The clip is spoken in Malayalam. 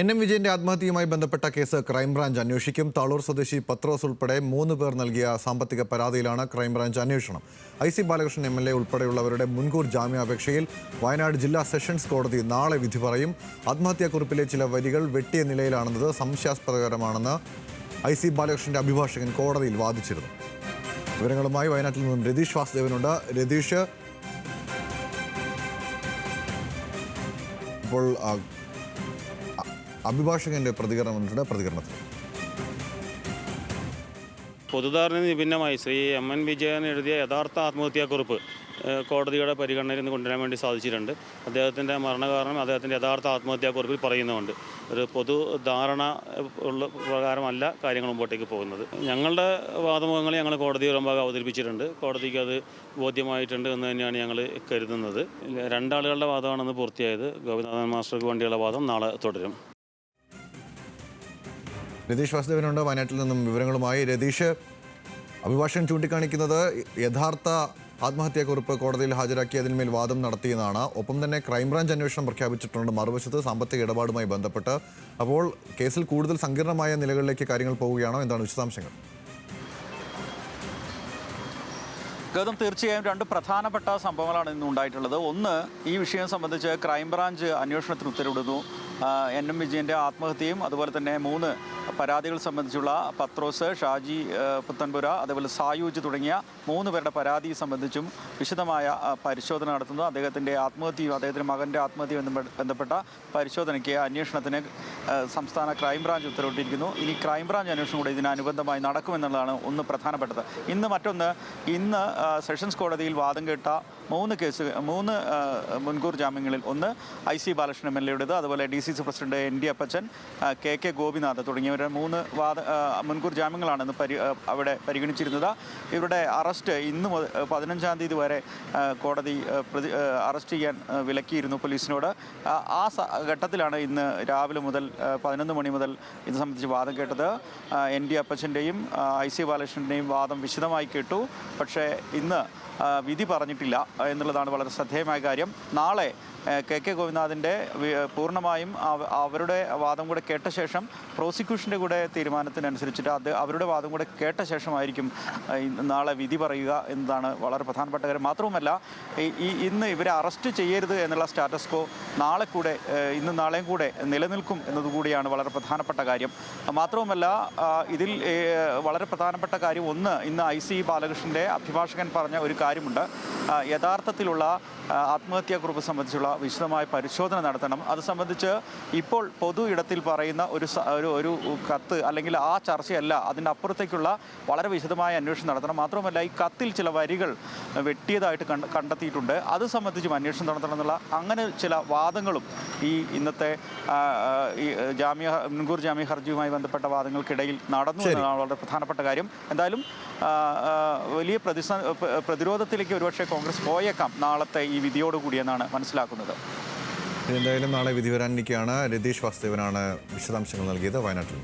എൻ എം വിജയന്റെ ആത്മഹത്യയുമായി ബന്ധപ്പെട്ട കേസ് ക്രൈംബ്രാഞ്ച് അന്വേഷിക്കും. താളൂർ സ്വദേശി പത്രോസ് ഉൾപ്പെടെ മൂന്ന് പേർ നൽകിയ സാമ്പത്തിക പരാതിയിലാണ് ക്രൈംബ്രാഞ്ച് അന്വേഷണം. I C Balakrishnan M L A ഉൾപ്പെടെയുള്ളവരുടെ മുൻകൂർ ജാമ്യാപേക്ഷയിൽ വയനാട് ജില്ലാ സെഷൻസ് കോടതി നാളെ വിധി പറയും. ആത്മഹത്യാക്കുറിപ്പിലെ ചില വരികൾ വെട്ടിയ നിലയിലാണെന്നത് സംശയാസ്പദകരമാണെന്ന് ഐ സി ബാലകൃഷ്ണന്റെ അഭിഭാഷകൻ കോടതിയിൽ വാദിച്ചിരുന്നു. വിവരങ്ങളുമായി വയനാട്ടിൽ നിന്നും രതീഷ് വാസുദേവനുണ്ട്. രതീഷ് ഇപ്പോൾ അഭിഭാഷകന്റെ പ്രതികരണം പ്രതികരണത്തിൽ പൊതുധാരണയിൽ വിഭിന്നമായി ശ്രീ എം എൻ വിജയൻ എഴുതിയ യഥാർത്ഥ ആത്മഹത്യാക്കുറിപ്പ് കോടതിയുടെ പരിഗണനയിൽ നിന്ന് കൊണ്ടുവരാൻ വേണ്ടി സാധിച്ചിട്ടുണ്ട്. അദ്ദേഹത്തിന്റെ മരണകാരണം അദ്ദേഹത്തിന്റെ യഥാർത്ഥ ആത്മഹത്യാക്കുറിപ്പിൽ പറയുന്നുണ്ട് ഒരു പൊതു ധാരണ ഉള്ള പ്രകാരമല്ല കാര്യങ്ങൾ മുമ്പോട്ടേക്ക് പോകുന്നത്. ഞങ്ങളുടെ വാദമുഖങ്ങൾ ഞങ്ങൾ കോടതി മുമ്പാകെ അവതരിപ്പിച്ചിട്ടുണ്ട്. കോടതിക്ക് അത് ബോധ്യമായിട്ടുണ്ട് എന്ന് തന്നെയാണ് ഞങ്ങൾ കരുതുന്നത്. രണ്ടാളുകളുടെ വാദമാണെന്ന് പൂർത്തിയായത് ഗോപിനാഥൻ മാസ്റ്റർക്ക് വേണ്ടിയുള്ള വാദം നാളെ തുടരും. രതീഷ് വാസുദേവനുണ്ട്. വയനാട്ടിൽ നിന്നും വിവരങ്ങളുമായി രതീഷ്. അഭിഭാഷകൻ ചൂണ്ടിക്കാണിക്കുന്നത് യഥാർത്ഥ ആത്മഹത്യാക്കുറിപ്പ് കോടതിയിൽ ഹാജരാക്കി അതിന്മേൽ വാദം നടത്തിയെന്നാണ്. ഒപ്പം തന്നെ ക്രൈംബ്രാഞ്ച് അന്വേഷണം പ്രഖ്യാപിച്ചിട്ടുണ്ട്. മറുവശത്ത് സാമ്പത്തിക ഇടപാടുമായി ബന്ധപ്പെട്ട്. അപ്പോൾ കേസിൽ കൂടുതൽ സങ്കീർണമായ നിലകളിലേക്ക് കാര്യങ്ങൾ പോവുകയാണോ? എന്താണ് വിശദാംശങ്ങൾ? ഗൗതം തീർച്ചയായും രണ്ട് പ്രധാനപ്പെട്ട സംഭവങ്ങളാണ് ഇന്ന് ഉണ്ടായിട്ടുള്ളത്. ഒന്ന് ഈ വിഷയം സംബന്ധിച്ച് ക്രൈംബ്രാഞ്ച് അന്വേഷണത്തിന് ഉത്തരവിടുന്നു. എൻ എം വിജയന്റെ ആത്മഹത്യയും അതുപോലെ തന്നെ മൂന്ന് പരാതികൾ സംബന്ധിച്ചുള്ള പത്രോസ് ഷാജി പുത്തൻപുര അതേപോലെ സായൂജ് തുടങ്ങിയ മൂന്ന് പേരുടെ പരാതി സംബന്ധിച്ചും വിശദമായ പരിശോധന നടത്തുന്നു. അദ്ദേഹത്തിന്റെ ആത്മഹത്യയും അദ്ദേഹത്തിന്റെ മകന്റെ ആത്മഹത്യയും ബന്ധപ്പെ- ബന്ധപ്പെട്ട പരിശോധനയ്ക്ക് അന്വേഷണത്തിന് സംസ്ഥാന ക്രൈംബ്രാഞ്ച് ഉത്തരവിട്ടിരിക്കുന്നു. ഇനി ക്രൈംബ്രാഞ്ച് അന്വേഷണം കൂടെ ഇതിനനുബന്ധമായി നടക്കുമെന്നുള്ളതാണ് ഒന്ന് പ്രധാനപ്പെട്ടത്. ഇന്ന് മറ്റൊന്ന് ഇന്ന് സെഷൻസ് കോടതിയിൽ വാദം കേട്ട മൂന്ന് കേസ് മൂന്ന് മുൻകൂർ ജാമ്യങ്ങളിൽ ഒന്ന് I C Balakrishnan M L എയുടേത് അതുപോലെ D C C president N D Appachan K K Gopinath തുടങ്ങിയവരുടെ മൂന്ന് വാദ മുൻകൂർ ജാമ്യങ്ങളാണ് ഇന്ന് പരി അവിടെ പരിഗണിച്ചിരുന്നത്. ഇവരുടെ അറസ്റ്റ് ഇന്ന് പതിനഞ്ചാം തീയതി വരെ കോടതി പ്രതി അറസ്റ്റ് ചെയ്യാൻ വിലക്കിയിരുന്നു പോലീസിനോട്. ആ, ഘട്ടത്തിലാണ് ഇന്ന് രാവിലെ മുതൽ പതിനൊന്ന് മണി മുതൽ ഇത് സംബന്ധിച്ച് വാദം കേട്ടത്. എൻ ഡി അപ്പച്ചന്റെയും ഐ സി ബാലകൃഷ്ണന്റെയും വാദം വിശദമായി കേട്ടു. പക്ഷേ ഇന്ന് വിധി പറഞ്ഞിട്ടില്ല. എന്നുള്ളതാണ് വളരെ ശ്രദ്ധേയമായ കാര്യം. നാളെ കെ കെ ഗോപിനാഥിന്റെ പൂർണമായും അവരുടെ വാദം കൂടെ കേട്ട ശേഷം പ്രോസിക്യൂഷന്റെ കൂടെ തീരുമാനത്തിനനുസരിച്ചിട്ട് അത് അവരുടെ വാദം കൂടെ കേട്ട ശേഷമായിരിക്കും നാളെ വിധി പറയുക എന്നതാണ് വളരെ പ്രധാനപ്പെട്ട കാര്യം. മാത്രവുമല്ല ഈ- ഇന്ന് ഇവരെ അറസ്റ്റ് ചെയ്യരുത് എന്നുള്ള സ്റ്റാറ്റസ് കോ നാളെ കൂടെ ഇന്ന് നാളെയും കൂടെ നിലനിൽക്കും എന്നതുകൂടിയാണ് വളരെ പ്രധാനപ്പെട്ട കാര്യം. മാത്രവുമല്ല ഇതിൽ വളരെ പ്രധാനപ്പെട്ട കാര്യം ഒന്ന് ഇന്ന് ഐ സി ബാലകൃഷ്ണന്റെ അഭിഭാഷകൻ പറഞ്ഞ ഒരു കാര്യമുണ്ട്. യഥാർത്ഥത്തിലുള്ള ആത്മഹത്യാക്കുറിപ്പ് സംബന്ധിച്ചുള്ള വിശദമായ പരിശോധന നടത്തണം. അത് സംബന്ധിച്ച് ഇപ്പോൾ പൊതു ഇടത്തിൽ പറയുന്ന ഒരു ഒരു ഒരു കത്ത് അല്ലെങ്കിൽ ആ ചർച്ചയല്ല അതിന്റെ അപ്പുറത്തേക്കുള്ള വളരെ വിശദമായ അന്വേഷണം നടത്തണം. മാത്രമല്ല ഈ കത്തിൽ ചില വരികൾ വെട്ടിയതായിട്ട് കണ്ട കണ്ടെത്തിയിട്ടുണ്ട്. അത് സംബന്ധിച്ചും അന്വേഷണം നടത്തണം എന്നുള്ള അങ്ങനെ ചില വാദങ്ങളും ഈ ഇന്നത്തെ ഈ ജാമ്യ മുൻകൂർ ജാമ്യ ഹർജിയുമായി ബന്ധപ്പെട്ട വാദങ്ങൾക്കിടയിൽ നടന്നു എന്നതാണ് വളരെ പ്രധാനപ്പെട്ട കാര്യം. എന്തായാലും വലിയ പ്രതിരോധത്തിലേക്ക് ഒരുപക്ഷെ കോൺഗ്രസ് പോയേക്കാം നാളത്തെ ഈ വിധിയോടുകൂടിയെന്നാണ് മനസ്സിലാക്കുന്നത്. എന്തായാലും നാളെ വിധി വരാനിരിക്കുകയാണ് രതീഷ് വാസുദേവനാണ് വിശദാംശങ്ങൾ നൽകിയത് വയനാട്ടിൽ.